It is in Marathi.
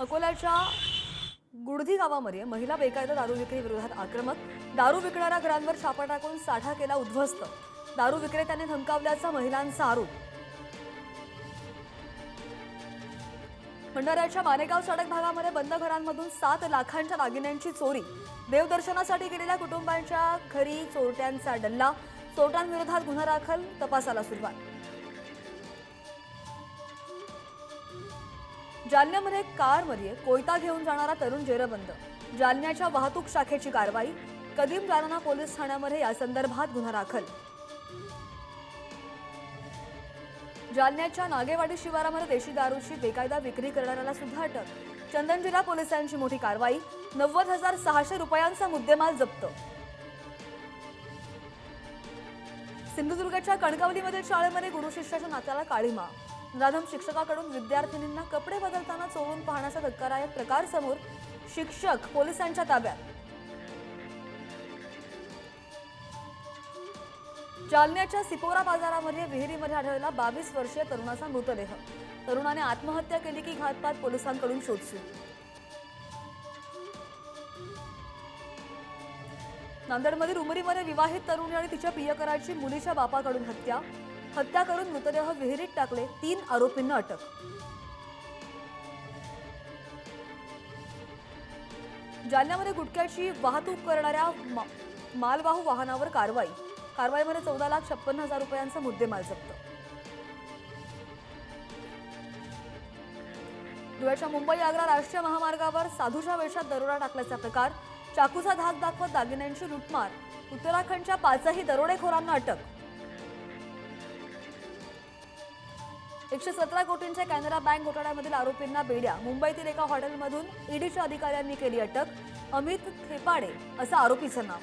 अकोल्याच्या गुडधी गावामध्ये महिला बेकायदा दारू विक्री विरोधात आक्रमक दारू विकणाऱ्या घरांवर छापा टाकून साठा केला उद्ध्वस्त. दारू विक्रेत्याने धमकावल्याचा महिलांचा आरोप. भंडाऱ्याच्या मानेगाव सडक भागामध्ये बंद घरांमधून सात लाखांच्या दागिन्यांची चोरी. देवदर्शनासाठी गेलेल्या कुटुंबांच्या घरी चोरट्यांचा डल्ला. चोरट्यांविरोधात गुन्हा दाखल तपासाला सुरुवात. जालन्यामध्ये कारमध्ये कोयता घेऊन जाणारा तरुण जेरबंद. जालन्याच्या वाहतूक शाखेची कारवाई कदीम जालना पोलीस ठाण्यामध्ये या संदर्भात गुन्हा दाखल. जालन्याच्या नागेवाडी शिवारामध्ये देशी दारूची बेकायदा विक्री करणाऱ्याला सुद्धा अटक. चंदनजिरा पोलिसांची मोठी कारवाई नव्वद हजार सहाशे रुपयांचा मुद्देमाल जप्त. सिंधुदुर्गच्या कणकवलीमधील शाळेमध्ये गुरुशिष्याच्या नात्याला काळीमा. राधम शिक्षकाकडून विद्यार्थिनींना कपडे बदलताना चोरून पाहण्याचा धक्कादायक प्रकार समोर शिक्षक पोलिसांच्या ताब्यात. जालन्याच्या सिपोरा बाजारामध्ये विहिरीमध्ये आढळला बावीस वर्षीय तरुणाचा मृतदेह. तरुणाने आत्महत्या केली की घातपात पोलिसांकडून शोध सुरू नांदेडमधील उमरीमध्ये विवाहित तरुणी आणि तिच्या प्रियकराची मुलीच्या बापाकडून हत्या. हत्या करून मृतदेह विहिरीत टाकले तीन आरोपींना अटक. जालन्यामध्ये गुटख्याची वाहतूक करणाऱ्या मा- मालवाहू वाहनावर कारवाई. कारवाईमध्ये चौदा लाख छप्पन्न हजार रुपयांचा मुद्देमाल जप्त. धुळ्याच्या मुंबई आग्रा राष्ट्रीय महामार्गावर साधूच्या वेशात दरोडा टाकल्याचा प्रकार. चाकूचा धाक दाखवत दागिन्यांची लुटमार. उत्तराखंडच्या पाचही दरोडेखोरांना अटक. एकशे सतरा कोटींच्या कॅनरा बँक घोटाळ्यामधील आरोपींना बेड्या. मुंबईतील एका हॉटेलमधून ईडीच्या अधिकाऱ्यांनी केली अटक. अमित खेपाडे असं आरोपीचं नाव.